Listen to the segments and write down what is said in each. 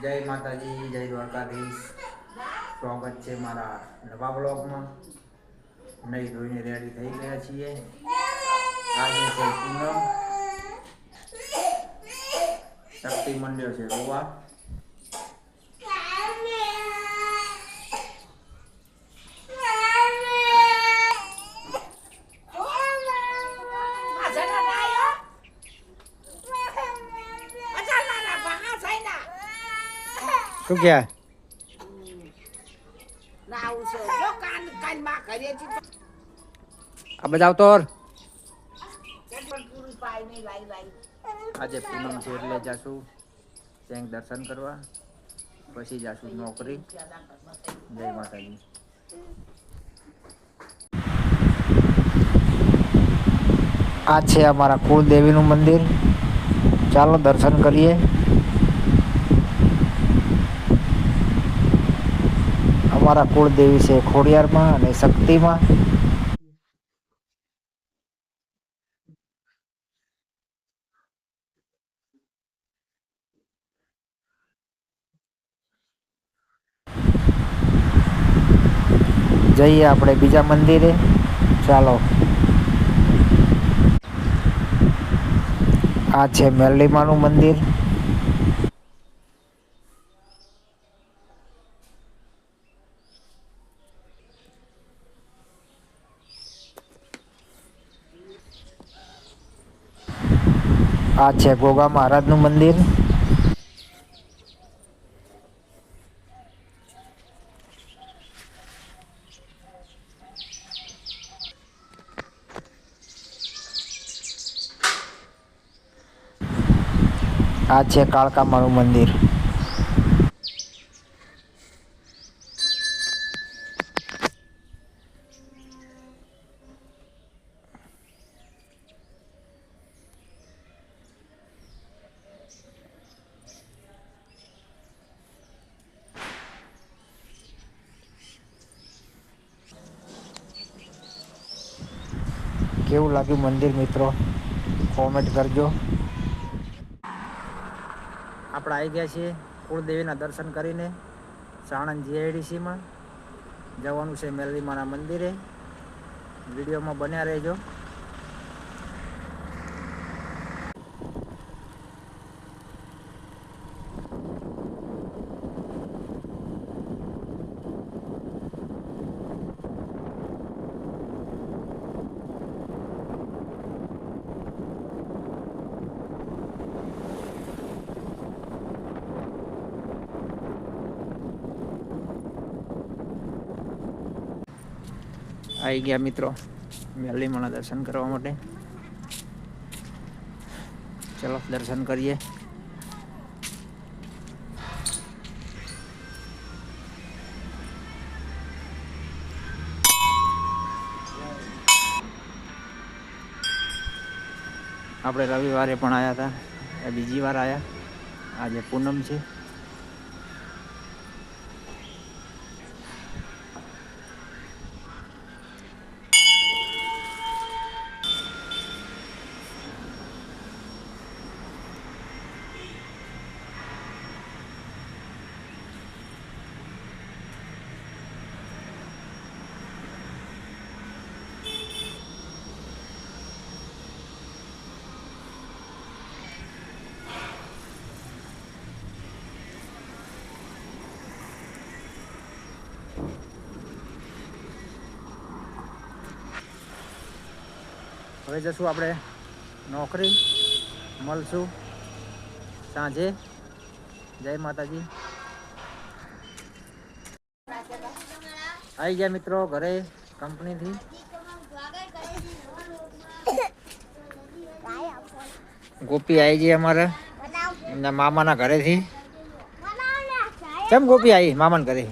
જય માતાજી, જય દ્વારકાધીશ. સ્વાગત છે મારા નવા બ્લોગમાં. નહીં ધોઈને રેડી થઈ ગયા છીએ. આજે છે પૂનમ. શક્તિ મંડ્યો છે રોવા શું કે? આ બધા આવતો આજે પૂનમ છે એટલે જાશું. ત્યાં દર્શન કરવા. પછી જાશું નોકરી. જય માતાજી. આ છે અમારા કુળદેવીનું મંદિર. ચાલો દર્શન કરીએ. અમારા કુળદેવી છે ખોડિયારમાં અને શક્તિમાં. જઈએ આપણે બીજા મંદિરે. ચાલો. આ છે મેરલીમાનું મંદિર. આ છે ગોગા મહારાજનું મંદિર. આ છે કાળકામાનું મંદિર. કેવું લાગ્યું મંદિર મિત્રો? કોમેન્ટ કરજો. આપણે આવી ગયા છીએ કુળદેવીના દર્શન કરીને સાણંદ જીઆઈડીસીમાં જવાનું છે મેલરીમાના મંદિરે. વિડીયોમાં બન્યા રહેજો. આવી ગયા મિત્રો. મેલીમાના દર્શન કરવા માટે. ચલો, દર્શન કરીએ. આપણે રવિવારે પણ આવ્યા હતા. એ બીજી વાર આવ્યા આજે પૂનમ છે. હવે જશું આપણે નોકરી મળશું સાંજે. જય માતાજી. આવી ગયા મિત્રો ઘરે કંપનીથી. ગોપી આવી ગઈ અમારે. એમના મામાના ઘરેથી. કેમ ગોપી આવી મામાના ઘરે?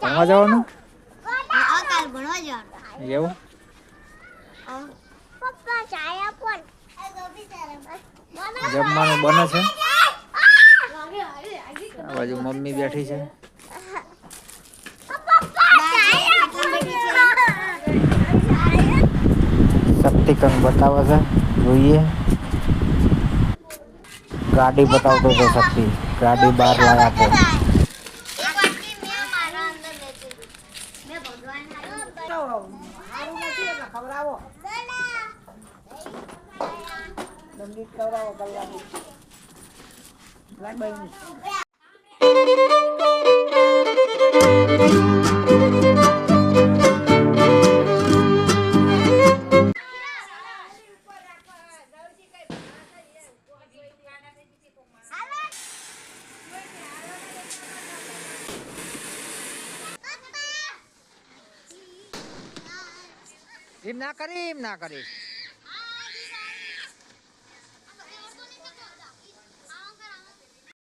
ભણવા જવાનું? એવું જમવાનું બને છે આ બાજુ મમ્મી બેઠી છે શક્તિકંગ બતાવે છે જોઈએ ગાડી બતાવતો હતો શક્તિ ગાડી બહાર લાયા છે સારું નથી એટલે ખવડાવો. દંડિત ખવડાવો કલાકી લાય એમ ના કરી એમ ના કરી.